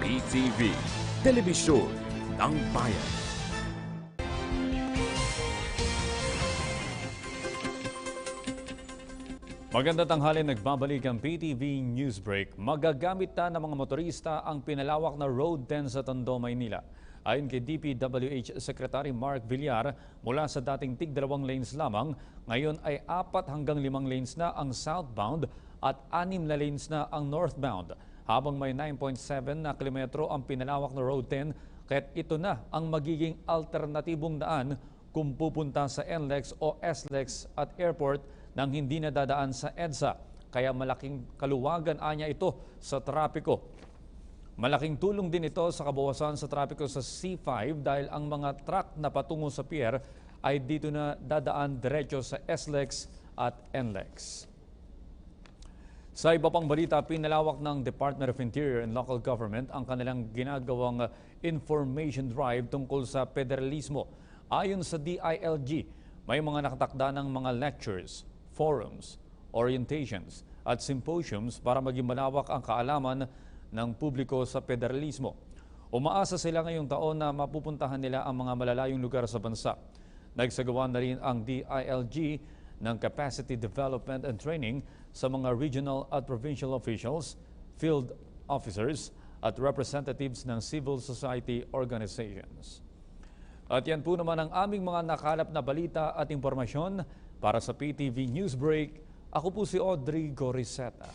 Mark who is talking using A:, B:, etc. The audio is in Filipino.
A: PTV, Telebisyon ng Bayan.
B: Maganda tanghali, nagbabalik ang PTV Newsbreak. Magagamit na ng mga motorista ang pinalawak na Road 10 sa Tondo, Maynila. Ayon kay DPWH Secretary Mark Villar, mula sa dating tig dalawang lanes lamang, ngayon ay apat hanggang limang lanes na ang southbound at anim na lanes na ang northbound. Habang may 9.7 na kilometro ang pinalawak na Road 10, kaya't ito na ang magiging alternatibong daan kung pupunta sa NLEX o SLEX at airport nang hindi nadadaan sa EDSA. Kaya malaking kaluwagan anya ito sa trapiko. Malaking tulong din ito sa kabawasan sa trapiko sa C5 dahil ang mga truck na patungo sa pier ay dito na dadaan diretso sa SLEX at NLEX. Sa iba pang balita, pinalawak ng Department of Interior and Local Government ang kanilang ginagawang uh, information drive tungkol sa federalismo. Ayon sa DILG, may mga nakatakda ng mga lectures, forums, orientations at symposiums para maging malawak ang kaalaman ng publiko sa federalismo. Umaasa sila ngayong taon na mapupuntahan nila ang mga malalayong lugar sa bansa. Nagsagawa na rin ang DILG ng capacity development and training sa mga regional at provincial officials, field officers at representatives ng civil society organizations. At yan po naman ang aming mga nakalap na balita at impormasyon para sa PTV Newsbreak. Ako po si Audrey Goriseta.